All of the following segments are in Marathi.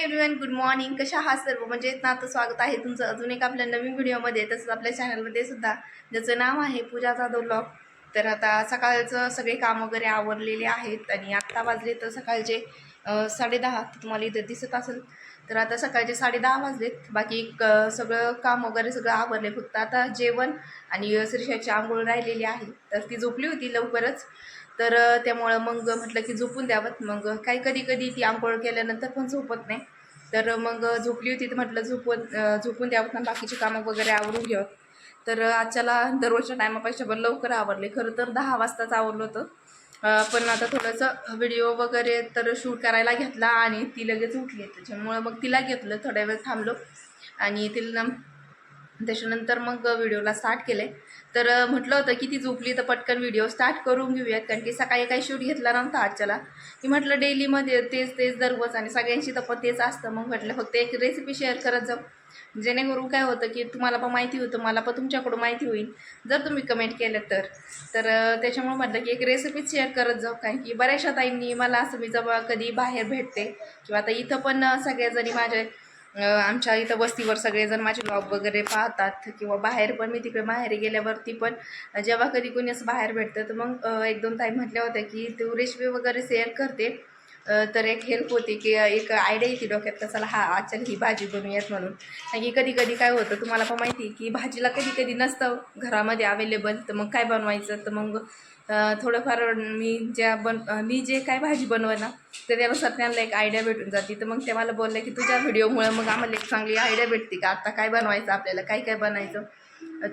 everyone good morning कशा आहात सर्व? म्हणजे ना? तर स्वागत आहे तुमचं अजून एक आपल्या नवीन व्हिडिओमध्ये. तसंच आपल्या चॅनलमध्ये सुद्धा. ज्याचं नाव आहे पूजा जाधव ब्लॉग तर आता सकाळचं सगळे काम वगैरे आवरलेले आहेत आणि आत्ता वाजले तर सकाळचे साडेदहा. तुम्हाला इथं दिसत असेल. तर आता सकाळचे साडेदहा वाजलेत. बाकी क- सगळं काम वगैरे सगळं आवरले फक्त आता जेवण आणि श्रीषाची आंघोळ राहिलेली आहे. तर ती झोपली होती लवकरच. तर त्यामुळं मग म्हटलं की झोपून द्यावं. मग काही कधी कधी ती आंघोळ केल्यानंतर पण झोपत नाही. तर मग झोपली होती तर म्हटलं झोपत झोपून द्यावं ना बाकीची कामं वगैरे आवरून घ्यावं तर आजच्याला दररोजच्या टायमापेक्षा पण लवकर आवरले. खरं तर दहा वाजताच आवरलं होतं. पण आता थोडंसं व्हिडिओ वगैरे तर शूट करायला घेतला आणि ती लगेच उठली. त्याच्यामुळं मग तिला घेतलं थोड्या वेळ थांबलो. आणि तिला त्याच्यानंतर मग व्हिडिओला स्टार्ट केले तर म्हटलं होतं की ती झोपली तर पटकन व्हिडिओ स्टार्ट करून घेऊयात कारण की सकाळी काही शूट घेतला नव्हता आजच्याला. की म्हटलं डेलीमध्ये तेच तेच दररोज आणि सगळ्यांशी तर पण तेच असतं. मग म्हटलं फक्त एक रेसिपी शेअर करत जाऊ. जेणेकरून काय होतं की तुम्हाला पण माहिती होतं मला पण तुमच्याकडून माहिती होईल. जर तुम्ही कमेंट केलं तर. तर त्याच्यामुळे म्हटलं की एक रेसिपीच शेअर करत जाऊ कारण की बऱ्याचशा ताईंनी मला असं मी जेव्हा कधी बाहेर भेटते किंवा आता इथं पण सगळ्याजणी माझ्या आमच्या इथं वस्तीवर सगळेजण माझे ब्लॉग वगैरे पाहतात किंवा बाहेर पण मी तिकडे बाहेर गेल्यावरती पण जेव्हा कधी कोणी असं बाहेर भेटतं तर मग एक दोन ताई म्हटल्या होत्या की तू रेसिपी वगैरे शेअर करते. तर एक हेल्प होती की एक आयडिया येते डोक्यात कसाला चला हा आजच्या ही भाजी बनवूयात म्हणून. कारण की कधी कधी काय होतं तुम्हाला पण माहिती आहे की भाजीला कधी कधी नसतं घरामध्ये अवेलेबल तर मग काय बनवायचं? तर मग थोडंफार मी ज्या बन मी जे काय भाजी बनवं ना तर त्यानुसार त्यांना एक आयडिया भेटून जाते. तर मग ते मला बोलले की तुझ्या व्हिडिओमुळे मग आम्हाला एक चांगली आयडिया भेटते का? आता काय बनवायचं आपल्याला? काय काय बनायचं?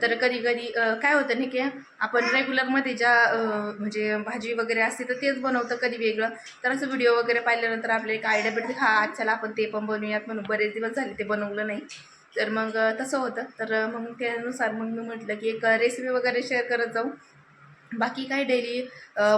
तर कधी कधी काय होतं नाही की आपण रेग्युलरमध्ये ज्या म्हणजे भाजी वगैरे असते तर तेच बनवतं कधी वेगळं. तर असं व्हिडिओ वगैरे पाहिल्यानंतर आपल्याला एक आयडिया भेटते हा आजच्याला आपण ते पण बनवूयात म्हणून. बरेच दिवस झाले ते बनवलं नाही. तर मग तसं होतं. तर मग त्यानुसार मग मी म्हटलं की एक रेसिपी वगैरे शेअर करत जाऊ. बाकी काही डेली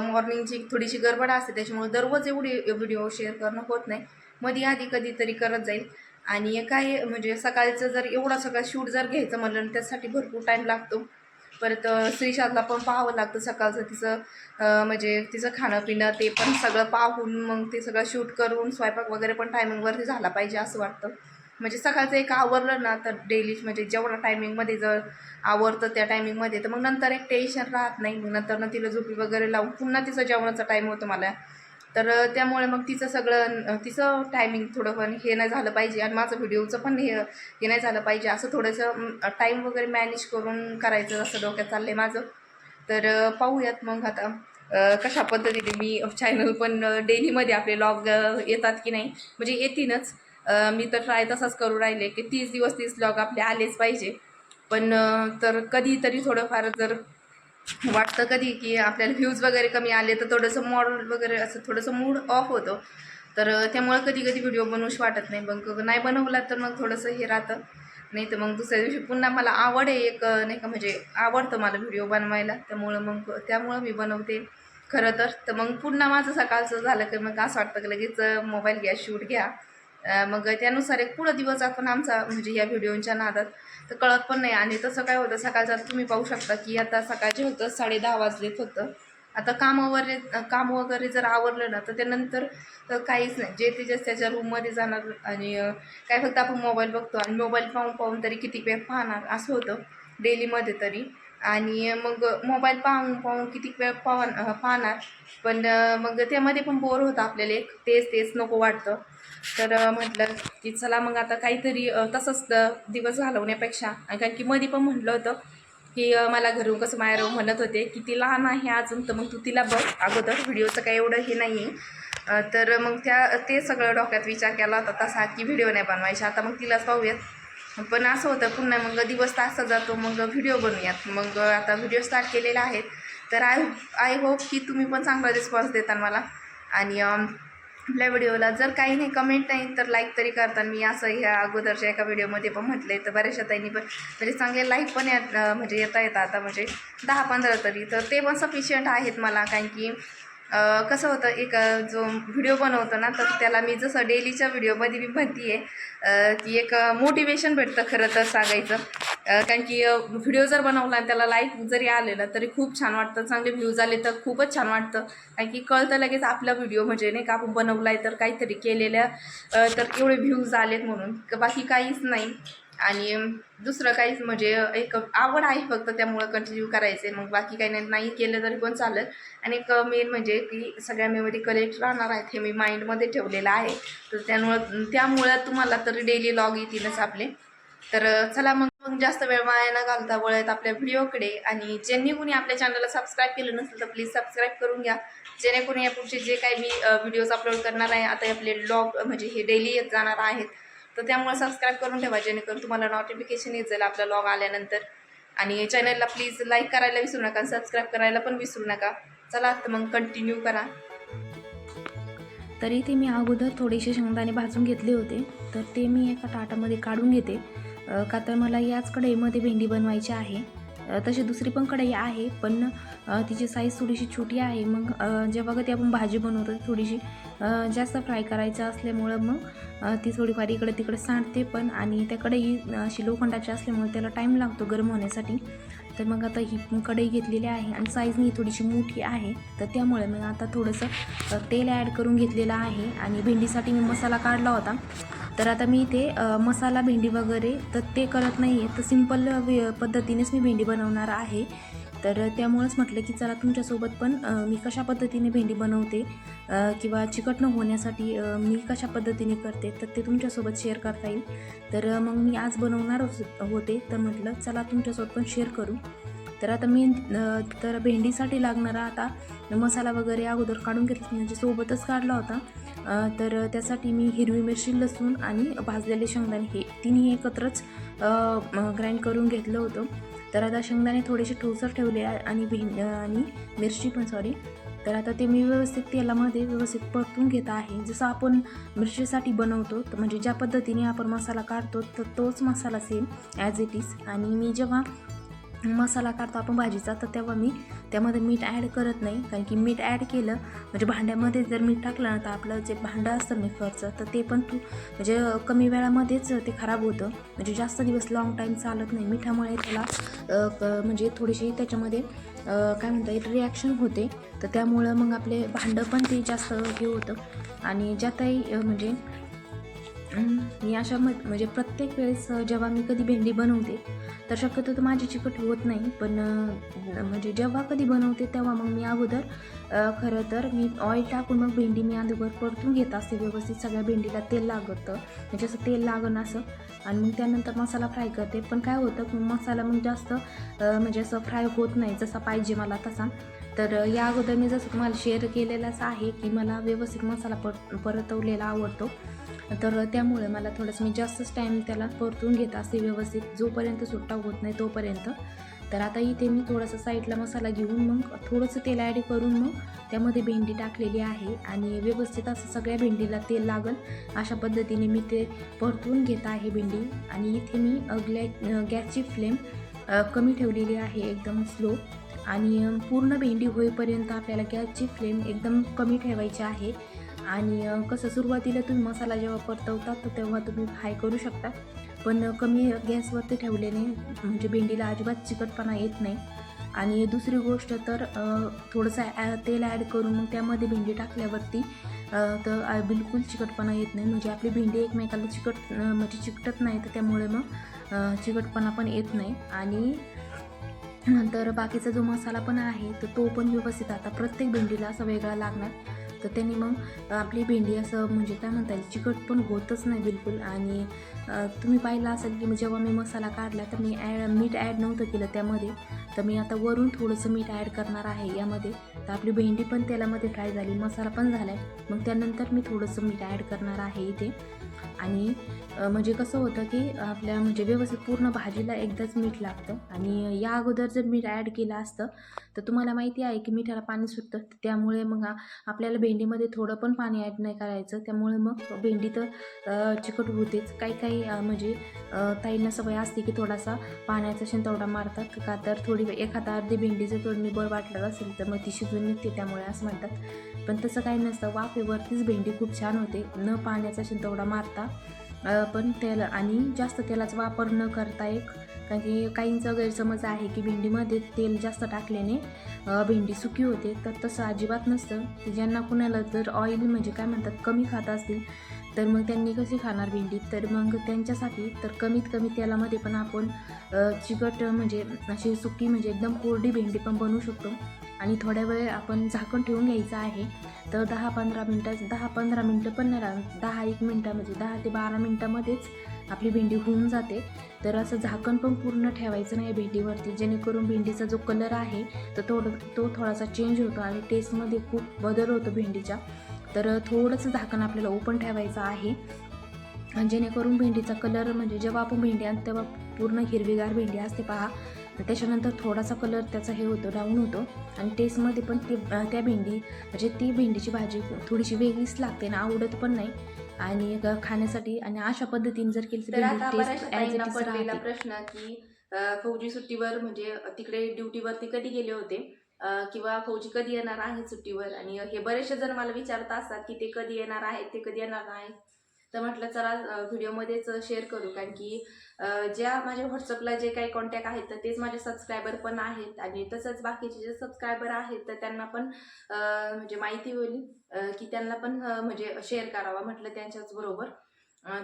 मॉर्निंगची थोडीशी गडबड असते त्याच्यामुळे दररोज एवढी व्हिडिओ शेअर करणं होत नाही. मध्ये आधी कधीतरी करत जाईल आणि काय म्हणजे सकाळचं जर एवढा सगळं शूट जर घ्यायचं म्हणलं त्यासाठी भरपूर टाईम लागतो. परत श्रीशातला श्रीशादला पण पाहावं लागतं सकाळचं तिचं म्हणजे तिचं खाणं पिणं ते पण सगळं पाहून मग ते सगळं शूट करून स्वयंपाक वगैरे पण टायमिंगवरती झाला पाहिजे असं वाटतं. म्हणजे सकाळचं एक आवरलं ना तर डेली म्हणजे जेवढा टायमिंगमध्ये जर आवरतं त्या टायमिंगमध्ये तर मग नंतर एक टेन्शन राहत नाही. मग नंतर ना तिला झोपी वगैरे लावून पुन्हा तिचं जेवणाचा टाईम होतो मला. तर त्यामुळे मग तिचं सगळं तिचं टायमिंग थोडं पण हे नाही झालं पाहिजे आणि माझं व्हिडिओचं पण हे हे नाही झालं पाहिजे. असं थोडंसं टाईम वगैरे मॅनेज करून करायचं असं डोक्यात चाललं आहे माझं. तर पाहूयात मग आता कशा पद्धतीने मी चॅनल पण डेलीमध्ये आपले लॉग येतात की नाही. म्हणजे येतीलच. मी तर ट्राय तसाच करू राहिले की तीस दिवस तीस लॉग आपले आलेच पाहिजे. पण तर कधीतरी थोडंफार जर वाटतं कधी की आपल्याला व्ह्यूज वगैरे कमी आले तर थोडंसं मॉडल वगैरे असं थोडंसं मूड ऑफ होतं. तर त्यामुळं कधी कधी व्हिडिओ बनवूशी वाटत नाही. मग नाही बनवला तर मग थोडंसं हे राहतं. नाही तर मग दुसऱ्या दिवशी पुन्हा मला आवड आहे एक नाही का म्हणजे आवडतं मला व्हिडिओ बनवायला. त्यामुळं मग त्यामुळं मी बनवते. खरं तर तर मग पुन्हा माझं सकाळचं झालं की मग असं वाटतं की लगेच मोबाईल घ्या शूट घ्या. मग त्यानुसार एक पुढं दिवस आपण आमचा म्हणजे या व्हिडिओच्या नादात तर कळत पण नाही. आणि तसं काय होतं सकाळचं तुम्ही पाहू शकता की आता सकाळचे होतं साडे दहा वाजलेत होतं. आता काम वगैरे काम वगैरे जर आवरलं ना तर त्यानंतर काहीच नाही. जे ते जस्ट त्याच्या रूममध्ये जाणार आणि काय फक्त आपण मोबाईल बघतो आणि मोबाईल पाहून पाहून तरी किती वेळ पाहणार? असं होतं डेलीमध्ये तरी. आणि मग मोबाईल पाहून पाहून किती वेळ पाहणार पाहणार? पण मग त्यामध्ये पण बोर होतं आपल्याला एक. तेच तेच नको वाटतं. तर म्हटलं की चला मग आता काहीतरी तसंच दिवस घालवण्यापेक्षा. आणि कारण की मध्ये पण म्हटलं होतं की मला घरून कसं मायर म्हणत होते की ती लहान आहे अजून तर मग तू तिला बघ. अगोदर व्हिडिओचं काही एवढं हे नाही आहे तर मग त्या ते सगळं डोक्यात विचार केला होता तसा की व्हिडिओ नाही बनवायचे. आता मग तिलाच पाहूयात. पण असं होतं पुन्हा मग दिवस तासा जातो मग व्हिडिओ बनवूयात. मग आता व्हिडिओ स्टार्ट केलेला आहेत. तर आय आय होप की तुम्ही पण चांगला रिस्पॉन्स देताल मला. आणि आपल्या व्हिडिओला. जर काही नाही कमेंट नाही तर लाईक तरी करता मी असं ह्या अगोदरच्या एका व्हिडिओमध्ये पण म्हटले तर बऱ्याचशा ताईंनी पण म्हणजे चांगले लाईक पण येत म्हणजे येता येतात आता म्हणजे दहा पंधरा तरी. तर ते पण सफिशियंट आहेत मला कारण की कसं होतं एक जो व्हिडिओ बनवतो ना तर त्याला मी जसं डेलीच्या व्हिडिओमध्ये मी म्हणते आहे की एक मोटिवेशन भेटतं खरं तर सांगायचं. कारण की व्हिडिओ जर बनवला आणि त्याला लाईक जरी आलेलं तरी खूप छान वाटतं. चांगले व्ह्यूज आले तर खूपच छान वाटतं. कारण की कळतं लगेच आपला व्हिडिओ म्हणजे नाही का आपण बनवला आहे तर काहीतरी केलेल्या तर एवढे व्ह्यूज आलेत म्हणून. बाकी काहीच नाही. आणि दुसरं काहीच म्हणजे एक आवड आहे फक्त त्यामुळं कंटिन्यू करायचे मग बाकी काही नाही नाही केलं तरी पण चालेल. आणि एक मेन म्हणजे की सगळ्या मेमरी कलेक्ट राहणार आहेत हे मी माइंडमध्ये ठेवलेलं आहे. तर त्यामुळं त्यामुळं तुम्हाला तर डेली लॉग येतीलच आपले. तर चला मग मग जास्त वेळ वाया न घालता वळत आपल्या व्हिडिओकडे. आणि ज्यांनी कुणी आपल्या चॅनलला सबस्क्राईब केलं नसेल तर प्लीज सबस्क्राईब करून घ्या. जेणेकरून या पुढचे जे काही मी व्हिडिओज अपलोड करणार आहे आता आपले ब्लॉग म्हणजे हे डेली येत जाणार आहेत. तर त्यामुळे सबस्क्राईब करून ठेवा जेणेकरून तुम्हाला नोटिफिकेशन येत जाईल आपला लॉग आल्यानंतर. आणि चॅनलला प्लीज लाईक करायला विसरू नका सबस्क्राईब करायला पण विसरू नका. चला तर मग कंटिन्यू करा. तरी ते मी अगोदर थोडेसे शेंगदाणे भाजून घेतले होते. तर ते मी एका ताटामध्ये काढून घेते. का तर मला याच कढईमध्ये भेंडी बनवायची आहे. तशी दुसरी पण कढई आहे पण तिची साईज थोडीशी छोटी आहे. मग जेव्हा कधी आपण भाजी बनवतो थोडीशी जास्त फ्राय करायचं असल्यामुळं मग ती थोडीफार इकडे तिकडे सांडते पण आणि त्या कढई अशी लोखंडाची असल्यामुळे त्याला टाईम लागतो गरम होण्यासाठी. तर मग आता ही कढई घेतलेली आहे आणि साईजनी ही थोडीशी मोठी आहे. तर त्यामुळे मग आता थोडंसं तेल ॲड करून घेतलेलं आहे आणि भेंडीसाठी मी मसाला काढला होता. तर आता मी इथे मसाला भेंडी वगैरे तर ते करत नाही आहे तर सिंपल पद्धतीनेच मी भेंडी बनवणार आहे. तर त्यामुळंच म्हटलं की चला तुमच्यासोबत पण मी कशा पद्धतीने भेंडी बनवते किंवा चिकट न होण्यासाठी मी कशा पद्धतीने करते तर ते तुमच्यासोबत शेअर करता येईल. तर मग मी आज बनवणार होते तर म्हटलं चला तुमच्यासोबत पण शेअर करू. तर आता मी तर भेंडीसाठी लागणारा आता मसाला वगैरे अगोदर काढून घेतला म्हणजे सोबतच काढला होता. तर त्यासाठी मी हिरवी मिरची लसूण आणि भाजलेले शेंगदाणे हे तिन्ही एकत्रच ग्राइंड करून घेतलं होतं. तर आता शेंगदाणे थोडेसे ठोसर ठेवले आणि भें आणि मिरची पण सॉरी तर आता ते मी व्यवस्थित तेलामध्ये व्यवस्थित परतून घेत आहे. जसं आपण मिरचीसाठी बनवतो तर म्हणजे ज्या पद्धतीने आपण मसाला काढतो तर तोच masala same as it is आणि मी जेव्हा मसाला काढतो आपण भाजीचा तर तेव्हा मी त्यामध्ये मीठ ॲड करत नाही. कारण की मीठ ॲड केलं म्हणजे भांड्यामध्ये जर मीठ टाकलं ना तर आपलं जे भांडं असतं मिक्सरचं तर ते पण तू म्हणजे कमी वेळामध्येच ते खराब होतं. म्हणजे जास्त दिवस लॉंग टाईम चालत नाही. मिठामुळे त्याला क- म्हणजे थोडीशी त्याच्यामध्ये काय म्हणता येईल रिॲक्शन होते. तर त्यामुळं मग आपले भांडं पण ते जास्त हे होतं. आणि ज्यातही काही म्हणजे मी अशा म म्हणजे प्रत्येक वेळेस जेव्हा मी कधी भेंडी बनवते तर शक्यतो तर माझी चिकट होत नाही. पण म्हणजे जेव्हा कधी बनवते तेव्हा मग मी अगोदर खरं तर मी ऑइल टाकून मग भेंडी मी अगोदर परतून घेत असते व्यवस्थित. सगळ्या भेंडीला तेल लागतं. म्हणजे असं तेल लागण असं. आणि मग त्यानंतर मसाला फ्राय करते. पण काय होतं मसाला मग जास्त म्हणजे असं फ्राय होत नाही जसा पाहिजे मला तसा. तर या अगोदर मी जसं तुम्हाला शेअर केलेलाच आहे की मला व्यवस्थित मसाला पर परतवलेला आवडतो. तर त्यामुळे मला थोडंसं मी जास्तच टाईम त्याला परतून घेत असते व्यवस्थित. जोपर्यंत सुट्टा होत नाही तोपर्यंत. तर आता इथे मी थोडासा साईडला मसाला घेऊन मग थोडंसं तेल ॲड करून मग त्यामध्ये भेंडी टाकलेली आहे. आणि व्यवस्थित असं सगळ्या भेंडीला तेल लागल. अशा पद्धतीने मी ते परतून घेत आहे भेंडी. आणि इथे मी ग्लॅ गॅसची फ्लेम कमी ठेवलेली आहे एकदम स्लो. आणि पूर्ण भेंडी होईपर्यंत आपल्याला गॅसची फ्लेम एकदम कमी ठेवायची आहे. आणि कसं सुरुवातीला तुम्ही मसाला जेव्हा परतवता तर तेव्हा तुम्ही हाय करू शकता. पण कमी गॅसवरती ठेवल्याने म्हणजे भेंडीला अजिबात चिकटपणा येत नाही. आणि दुसरी गोष्ट तर थोडंसं ॲ तेल ॲड करून मग त्यामध्ये भेंडी टाकल्यावरती तर बिलकुल चिकटपणा येत नाही. म्हणजे आपली भेंडी एकमेकाला चिकट म्हणजे चिकटत नाही तर त्यामुळे मग चिकटपणा पण येत नाही. आणि नंतर बाकीचा जो मसाला पण आहे तर तो पण व्यवस्थित आता प्रत्येक भेंडीला असा वेगळा लागणार. तर त्यांनी मग आपली भेंडी असं म्हणजे काय म्हणता येईल चिकट पण होतच नाही बिलकुल. आणि तुम्ही पाहिलं असेल की जेव्हा मी मसाला काढला तर मी ॲड मीठ ॲड नव्हतं केलं त्यामध्ये. तर मी आता वरून थोडंसं मीठ ॲड करणार आहे यामध्ये. तर आपली भेंडी पण तेलामध्ये फ्राय झाली मसाला पण झाला आहे मग त्यानंतर मी थोडंसं मीठ ॲड करणार आहे इथे. आणि म्हणजे कसं होतं की आपल्या म्हणजे व्यवस्थित पूर्ण भाजीला एकदाच मीठ लागतं. आणि या अगोदर जर मीठ ॲड केलं असतं तर तुम्हाला माहिती आहे की मिठाला पाणी सुटतं. त्यामुळे मग आपल्याला भेंडीमध्ये थोडं पण पाणी ॲड नाही करायचं. त्यामुळे मग भेंडी तर चिकट होतेच. काही काही म्हणजे ताईंना सवय असते की थोडासा पाण्याचा शिंतवडा मारतात. का तर थोडी एखादा अर्धी भेंडी जर थोडी निबळ वाटलं असेल तर मग ती शिजून निघते त्यामुळे असं म्हणतात. पण तसं काही नसतं. वाफेवरतीच भेंडी खूप छान होते. न पाण्याचा शिंतवडा मारता पण तेल आणि जास्त तेलाचा वापर न करता एक कारण की काहींचा गैरसमज आहे की भेंडीमध्ये तेल जास्त टाकल्याने भेंडी सुकी होते. तर तसं अजिबात नसतं. की ज्यांना कुणाला जर ऑइल म्हणजे काय म्हणतात कमी खात असतील तर मग त्यांनी कशी खाणार भेंडी? तर मग त्यांच्यासाठी तर कमीत कमी तेलामध्ये पण आपण चिकट म्हणजे अशी सुकी म्हणजे एकदम कोरडी भेंडी पण बनवू शकतो. आणि थोड्या वेळ आपण झाकण ठेवून घ्यायचं आहे. तर दहा पंधरा मिनटं दहा पंधरा मिनटं पण नाही राहत. दहा एक मिनटं म्हणजे दहा ते बारा मिनटामध्येच आपली भेंडी होऊन जाते. तर असं झाकण पण पूर्ण ठेवायचं नाही भेंडीवरती. जेणेकरून भेंडीचा जो कलर आहे तर थोडं तो थोडासा चेंज होतो आणि टेस्टमध्ये खूप बदल होतो भेंडीच्या तर थोडंसं झाकण आपल्याला ओपन ठेवायचं आहे. जेणेकरून भेंडीचा कलर म्हणजे जेव्हा आपण भेंडी आणतो तेव्हा पूर्ण हिरवीगार भेंडी असते पहा. तर त्याच्यानंतर थोडासा कलर त्याचा हे होतो डाऊन होतो. आणि टेस्टमध्ये पण ती त्या भेंडी म्हणजे ती भेंडीची भाजी थोडीशी वेगळीच लागते ना आवडत पण नाही. आणि खाण्यासाठी आणि अशा पद्धतीने जर केली तर प्रश्न की फौजी सुट्टीवर म्हणजे तिकडे ड्युटीवरती कधी गेले होते? किंवा फौजी कधी येणार आहे सुट्टीवर? आणि हे बरेचसे जण मला विचारत असतात की ते कधी येणार आहेत ते कधी येणार आहेत तर म्हटलं चला व्हिडिओमध्येच शेअर करू. कारण की ज्या माझ्या व्हॉट्सअपला जे काही कॉन्टॅक्ट आहेत तर तेच माझे सबस्क्रायबर पण आहेत. आणि तसंच बाकीचे जे सबस्क्रायबर आहेत तर त्यांना पण म्हणजे माहिती होईल की त्यांना पण म्हणजे शेअर करावा म्हटलं त्यांच्याच बरोबर.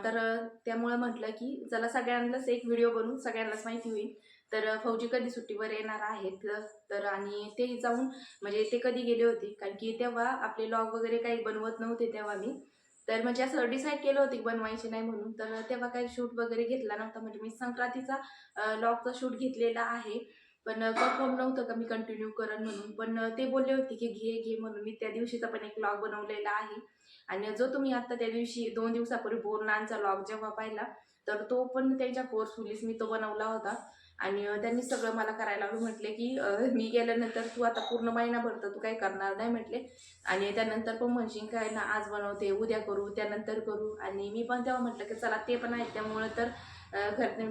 तर त्यामुळं म्हटलं की चला सगळ्यांनाच एक व्हिडिओ बनवून सगळ्यांनाच माहिती होईल. तर फौजी कधी सुट्टीवर येणार आहेत? तर आणि ते जाऊन म्हणजे ते कधी गेले होते? कारण की तेव्हा आपले लॉग वगैरे काही बनवत नव्हते तेव्हा मी. तर म्हणजे असं डिसाईड केलं होतं की बनवायचे नाही म्हणून. तर तेव्हा काही शूट वगैरे घेतला नव्हता. म्हणजे मी संक्रांतीचा लॉगचा शूट घेतलेला आहे. पण कन्फर्म नव्हतं का मी कंटिन्यू करण म्हणून. पण ते बोलले होते की घे घे म्हणून. मी त्या दिवशीचा पण एक लॉग बनवलेला आहे. आणि जो तुम्ही आता त्या दिवशी दोन दिवसापूर्वी बोरनांचा लॉग जेव्हा पाहिला तर तो पण त्यांच्या फोर्सफुलीच मी तो बनवला होता. आणि त्यांनी सगळं मला करायला लावलं. म्हटले की मी गेल्यानंतर तू आता पूर्ण महिनाभर तर तू काही करणार नाही म्हटले. आणि त्यानंतर पण म्हणशील काय ना आज बनवते उद्या करू त्यानंतर करू. आणि मी पण तेव्हा म्हटलं की चला ते पण आहे त्यामुळं तर अ,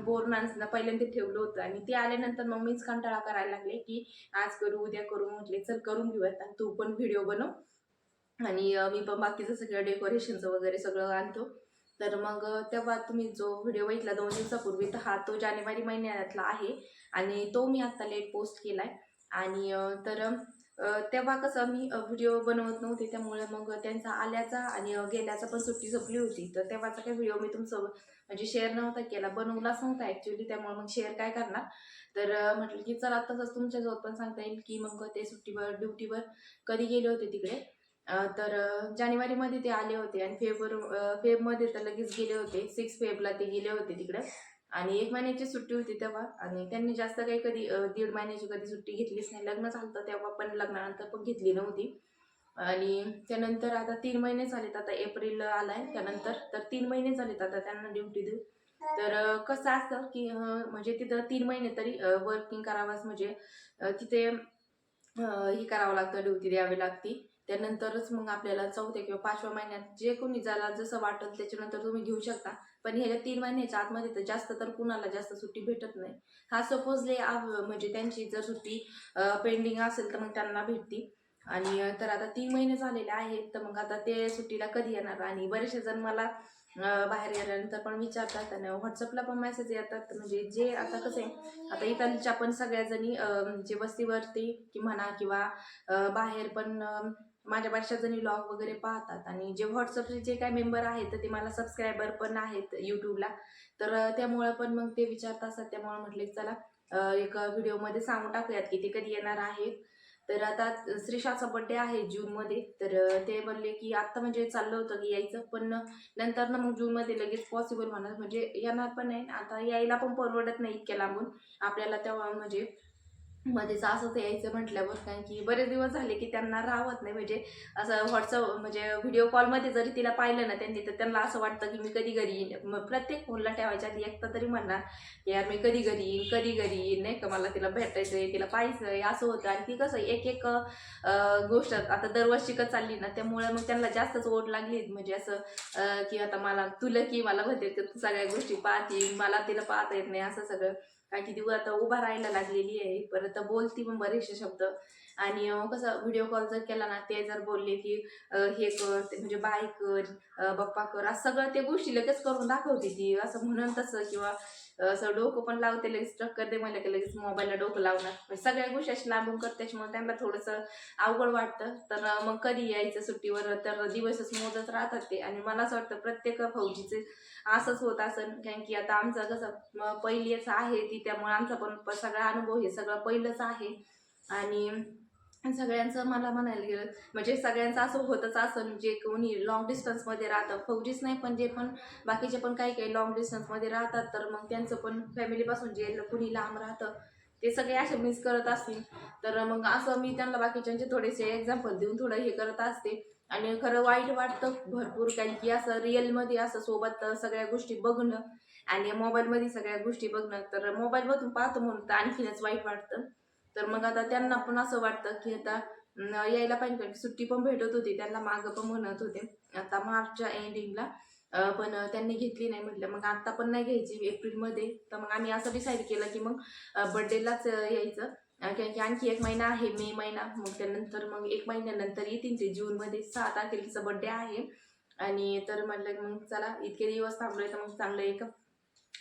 बोर माणसांना पहिल्यांदा ठेवलं होतं. आणि ते आल्यानंतर मग मीच कंटाळा करायला लागले की आज करू उद्या करू. म्हटले चल करून घेऊयात आणि तू पण व्हिडिओ बनव. आणि मी पण बाकीचं सगळं डेकोरेशनचं वगैरे सगळं आणतो. तर मग तेव्हा तुम्ही जो व्हिडिओ बघितला दोन दिवसापूर्वी तर हा तो जानेवारी महिन्यातला आहे आणि तो मी आत्ता लेट पोस्ट केला आहे आणि तर तेव्हा कसं मी व्हिडिओ बनवत नव्हते त्यामुळे मग त्यांचा आल्याचा आणि गेल्याचा पण सुट्टी झोपली होती. तर तेव्हाचा काही व्हिडिओ मी तुमचं म्हणजे शेअर नव्हता केला बनवलाच नव्हता ॲक्च्युली त्यामुळे मग शेअर काय करणार? तर म्हटलं की चला तसंच तुमच्याजवळ पण सांगता येईल की मग ते सुट्टीवर ड्युटीवर कधी गेले होते तिकडे? तर जानेवारीमध्ये ते आले होते आणि फेब्रुवारी फेबमध्ये तर लगेच गेले होते. सिक्स फेबला ते गेले होते तिकडे. आणि एक महिन्याची सुट्टी होती तेव्हा. आणि त्यांनी जास्त काही कधी दीड महिन्याची कधी सुट्टी घेतलीच नाही. लग्न झालं होतं तेव्हा पण लग्नानंतर पण घेतली नव्हती. आणि त्यानंतर आता तीन महिने झालेत. आता एप्रिल आलाय त्यानंतर. तर तीन महिने झालेत आता त्यांना ड्युटी देऊ तर कसं असतं की म्हणजे तिथं तीन महिने तरी वर्किंग करावाच म्हणजे तिथे हे करावं लागतं ड्युटी द्यावी लागती. त्यानंतरच मग आपल्याला चौथ्या किंवा पाचव्या महिन्यात जे कोणी ज्याला जसं वाटत त्याच्यानंतर तुम्ही घेऊ शकता. पण ह्याच्या तीन महिन्याच्या आतमध्ये तर जास्त तर कुणाला जास्त सुट्टी भेटत नाही. हा सपोजले म्हणजे त्यांची जर सुट्टी पेंडिंग असेल तर मग त्यांना भेटती. आणि तर आता तीन महिने झालेले आहेत तर मग आता ते सुट्टीला कधी येणार? आणि बरेचसे जण मला बाहेर गेल्यानंतर पण विचारतात आणि व्हॉट्सअपला पण मेसेज येतात. म्हणजे जे आता कसं आहे आता इथलच्या पण सगळ्या जणी जे म्हणजे वस्तीवरती की म्हणा किंवा बाहेर पण माझ्या बऱ्याचशा जणी ब्लॉग वगैरे पाहतात आणि जे व्हॉट्सअपचे जे काही मेंबर आहेत तर ते मला सबस्क्रायबर पण आहेत यूट्यूबला तर त्यामुळं पण मग ते विचारत असतात त्यामुळं म्हटले चला एक व्हिडिओमध्ये सांगून टाकूयात की ते कधी येणार आहेत तर आता श्रीशाचा बड्डे आहे जूनमध्ये तर ते म्हणले की आत्ता म्हणजे चाललं होतं की यायचं पण नंतर ना मग जूनमध्ये लगेच पॉसिबल होणार. म्हणजे येणार पण नाही आता यायला पण परवडत नाही इतक्या लांबून. आपल्याला तेव्हा म्हणजे मध्येच असंच यायचं म्हटल्यावर कारण की बरेच दिवस झाले की त्यांना राहत नाही. म्हणजे असं व्हॉट्सअप म्हणजे व्हिडिओ कॉलमध्ये जरी तिला पाहिलं ना त्यांनी तर त्यांना असं वाटतं की मी कधी घरी येईन. मग प्रत्येक फोनला ठेवायच्या आधी एकटा तरी म्हणणार की यार मी कधी घरी येईन कधी घरी येईन नाही का? मला तिला भेटायचं आहे तिला पाहायचं आहे असं होतं. आणि ती कसं एक एक गोष्ट आता दरवर्षी का चालली ना त्यामुळे मग त्यांना जास्तच ओढ लागली. म्हणजे असं की आता मला तुला की मला भेटेल तू सगळ्या गोष्टी पाहते मला तिला पाहता येत नाही असं सगळं. कारण दिवस ती आता उभा राहायला लागलेली आहे. परत बोलती पण बरेचसे शब्द. आणि कसं व्हिडिओ कॉल जर केला ना ते जर बोलले की हे कर म्हणजे बाय कर बप्पा कर असं सगळं ते गोष्टी लगेच करून दाखवते ती. असं म्हणून तसं किंवा असं डोकं पण लावते लगेच टक्कर दे म्हणलं की लगेच मोबाईलला डोकं लावणार म्हणजे सगळ्या गोष्टी अशी लांबून करते त्याच्यामुळे त्यांना थोडंसं अवघड वाटतं. तर मग कधी यायचं सुट्टीवर? तर दिवसच मोजत राहतात ते. आणि मला असं वाटतं प्रत्येक फौजीचे असंच होत असं कारण की आता आमचं कसं पहिलीच आहे ती त्यामुळे आमचा पण सगळा अनुभव हे सगळं पहिलंच आहे. आणि सगळ्यांचं मला म्हणायला गेलं म्हणजे सगळ्यांचं असं होतंच असं जे कोणी लॉंग डिस्टन्समध्ये राहतं. फौजीच नाही पण जे पण बाकीचे पण काही काही लॉंग डिस्टन्समध्ये राहतात तर मग त्यांचं पण फॅमिलीपासून जे कुणी लांब राहतं ते सगळे असे मिस करत असतील. तर मग असं मी त्यांना बाकीच्यांचे थोडेसे एक्झाम्पल देऊन थोडं हे करत असते. आणि खरं वाईट वाटतं भरपूर कारण की असं रिअलमध्ये असं सोबत सगळ्या गोष्टी बघणं आणि मोबाईलमध्ये सगळ्या गोष्टी बघणं तर मोबाईलमधून पाहतो म्हणून तर आणखीनच वाईट वाटतं. तर मग आता त्यांना पण असं वाटतं की आता यायला पाहिजे कारण सुट्टी पण भेटत होती त्यांना मागं पण म्हणत होते. आता मार्चच्या एंडिंगला पण त्यांनी घेतली नाही म्हटलं. मग आता पण नाही घ्यायची एप्रिलमध्ये. तर मग आम्ही असं डिसाईड केलं की मग बड्डेलाच यायचं. कारण की आणखी एक महिना आहे मे महिना. मग त्यानंतर मग एक महिन्यानंतर येतील ते जूनमध्ये. सहा तारखेचा बड्डे आहे. आणि तर म्हटलं मग चला इतके दिवस थांबलोय तर मग चांगलं एक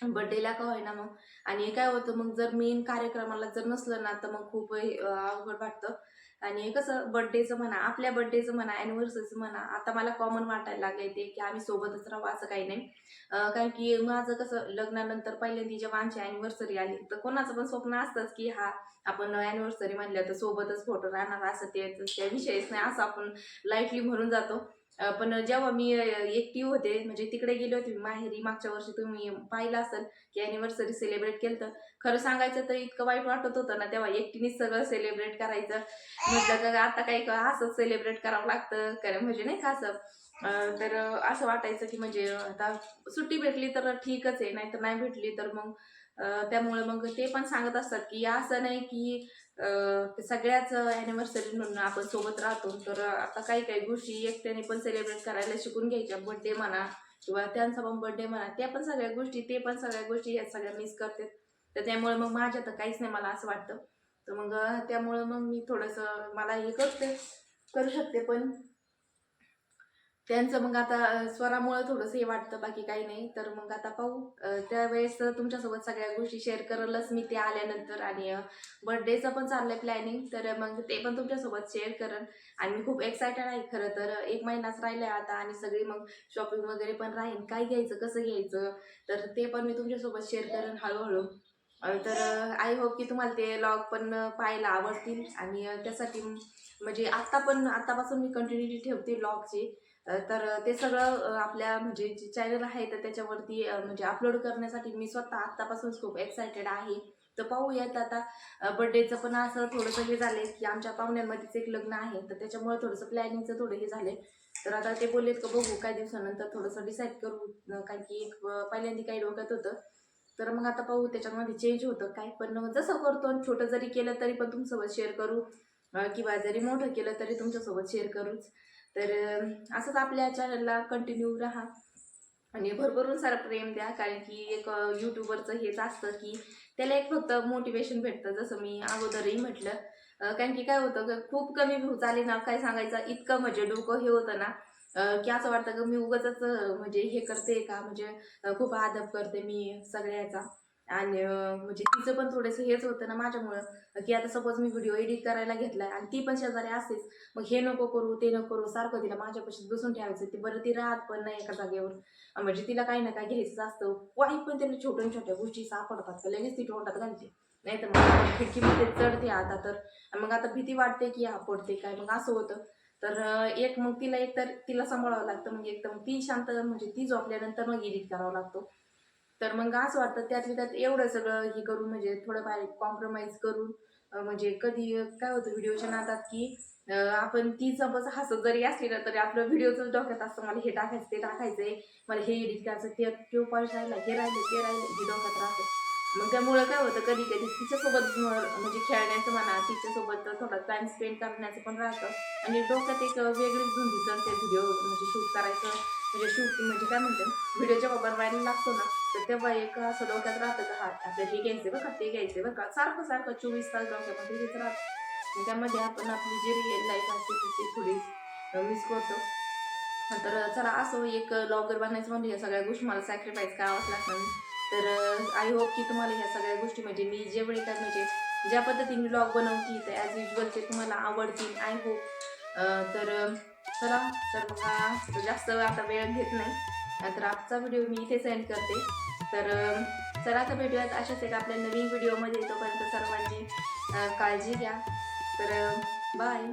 बड्डेला का होईना मग. आणि काय होतं मग जर मेन कार्यक्रमाला जर नसलं ना तर मग खूप अवघड वाटतं. आणि कसं बड्डेचं म्हणा आपल्या बड्डेचं म्हणा ॲनिव्हर्सरीचं म्हणा आता मला कॉमन वाटायला लागले ते की आम्ही सोबतच राहू असं काही नाही. कारण की माझं कसं लग्नानंतर पहिल्यांदा जेव्हा आमची ॲनिव्हर्सरी आली तर कोणाचं पण स्वप्न असतंच की हा आपण ॲनिव्हर्सरी म्हणलं तर सोबतच फोटो राहणार असं ते त्या विषयच नाही असं आपण लाईटली म्हणून जातो. पण जेव्हा मी एकटी होते म्हणजे तिकडे गेले होते माहेरी मागच्या वर्षी तुम्ही पाहिलं असेल की अॅनिव्हर्सरी सेलिब्रेट केलं तर खरं सांगायचं तर इतकं वाईट वाटत होतं ना तेव्हा एकटीनेच सगळं सेलिब्रेट करायचं. म्हटलं का आता काही असंच सेलिब्रेट करावं लागतं कारण म्हणजे नाही का असं. तर असं वाटायचं की म्हणजे आता सुट्टी भेटली तर ठीकच आहे नाहीतर नाही भेटली तर मग त्यामुळे मग ते पण सांगत असतात की असं नाही की सगळ्याच ॲनिव्हर्सरी म्हणून आपण सोबत राहतो. तर आता काही काही गोष्टी एकट्याने पण सेलिब्रेट करायला शिकून घ्यायच्या. बर्थडे म्हणा किंवा त्यांचा पण बर्थडे म्हणा त्या पण सगळ्या गोष्टी ते पण सगळ्या गोष्टी या सगळ्या मिस करतात. तर त्यामुळे मग माझ्या तर काहीच नाही मला असं वाटतं. तर मग त्यामुळं मग मी थोडंसं मला हे करते करू शकते पण. त्यांचं मग आता स्वरामुळं थोडंसं हे वाटतं बाकी काही नाही. तर मग आता पाहू. त्यावेळेस तुमच्यासोबत सगळ्या गोष्टी शेअर करलच मी ते आल्यानंतर आणि बर्थडेचं पण चाललंय प्लॅनिंग तर मग ते पण तुमच्यासोबत शेअर करेन आणि मी खूप एक्सायटेड आहे. खरं तर एक महिनाच राहिलाय आता आणि सगळी मग शॉपिंग वगैरे पण राहील काय घ्यायचं कसं घ्यायचं? तर ते पण मी तुमच्यासोबत शेअर करेन हळूहळू. तर आय होप की तुम्हाला ते लॉग पण पाहायला आवडतील. आणि त्यासाठी म्हणजे आत्ता पण आत्तापासून मी कंटिन्युटी ठेवते लॉगची तर ते सगळं आपल्या म्हणजे जे चॅनल आहे तर त्याच्यावरती म्हणजे अपलोड करण्यासाठी मी स्वतः आत्तापासूनच खूप एक्सायटेड आहे. तर पाहूयात आता बड्डेचं पण असं थोडंसं हे झालं की आमच्या पाहुण्यांमध्येच एक लग्न आहे. तर त्याच्यामुळे थोडंसं प्लॅनिंगचं थोडं हे झालं तर आता ते बोललेत का बघू काही दिवसानंतर थोडंसं डिसाईड करू. कारण की एक पहिल्यांदा काही डोक्यात होतं. तर मग आता पाहू त्याच्यामध्ये चेंज होतं काय. पण जसं करतो आणि छोटं जरी केलं तरी पण तुमच्यासोबत शेअर करू. किंवा जरी मोठं केलं तरी तुमच्यासोबत शेअर करूच. तर असंच आपल्या चॅनलला कंटिन्यू राहा. आणि भरभरून सारं प्रेम द्या कारण की एक यूट्यूबरचं हेच असतं की त्याला एक फक्त मोटिवेशन भेटतं जसं मी अगोदरही म्हटलं. कारण की काय होतं खूप कमी व्ह्यूज आले ना काय सांगायचं इतकं म्हणजे डोकं हे होतं ना की असं वाटतं की मी उगाच म्हणजे हे करते का म्हणजे खूप आदब करते मी सगळ्याचा. आणि म्हणजे तिचं पण थोडंसं हेच होतं ना माझ्यामुळं की आता सपोज मी व्हिडिओ एडिट करायला घेतलाय आणि ती पण शेजारी असतेच मग हे नको करू ते नको करू सारखं तिला माझ्यापाशीच बसून ठेवायचं ते बरं ती राहत पण नाही एका जागेवर. म्हणजे तिला काही ना काही घ्यायचं असतं. वाईट पण तिला छोट्या छोट्या गोष्टी सापडतात लगेच ती तोंडात घालते. नाही तर मग खिडकीमध्ये चढते आता तर. मग आता भीती वाटते की हा पडते काय? मग असं होतं. तर एक मग तिला एक तर तिला सांभाळावं लागतं. मग एक तर मग ती शांत म्हणजे ती झोपल्यानंतर मग एडिट करावा लागतो. तर मग असं वाटतं त्यातल्या त्यात एवढं सगळं हे करून म्हणजे थोडंफार कॉम्प्रोमाइज करून म्हणजे कधी काय होतं व्हिडिओच्या नादात की आपण ती सपोज हसत जरी असली ना तरी आपलं व्हिडिओच डोक्यात असतं मला हे टाकायचं ते टाकायचंय मला हे एडिट करायचं ते तो पॉईंट राहिला हे राहिलं ते राहिलं हे डोक्यात राहतं. मग त्यामुळं काय होतं कधी कधी तिच्यासोबत म्हणजे खेळण्याचं म्हणा तिच्यासोबत थोडा टाइम स्पेंड करण्याचं पण राहतं. आणि डोक्यात एक वेगळीच धुंदी चढते व्हिडिओ म्हणजे शूट करायचं म्हणजे शूटिंग म्हणजे काय म्हणते? व्हिडिओ जेव्हा बनवायला लागतो ना तर तेव्हा एक असं डोक्यात राहतं का हा आपल्याला हे घ्यायचं बरं का ते घ्यायचं बरं का सारखं सारखं चोवीस तास डोक्यामध्ये हेच राहतं. त्यामध्ये आपण आपली जी रिअल लाईफ असते ती- थोडी मिस करतो. तर चला असं एक लॉगर बनायचं म्हणजे या सगळ्या गोष्टी मला सॅक्रिफाईस करावाच लागणार. तर आय होप की तुम्हाला ह्या सगळ्या गोष्टी म्हणजे मी जेवढी काय म्हणजे ज्या पद्धतीने ब्लॉग बनवती तर ॲज युजल ते तुम्हाला आवडतील आय होप तर चला तर मग जास्त आता वेळ घेत नाही. तर आजचा व्हिडिओ मी इथे सेंड करते. तर चला आता भेटूयात अशाच एक आपल्या नवीन व्हिडिओमध्ये तोपर्यंत सर्वांची काळजी घ्या. तर बाय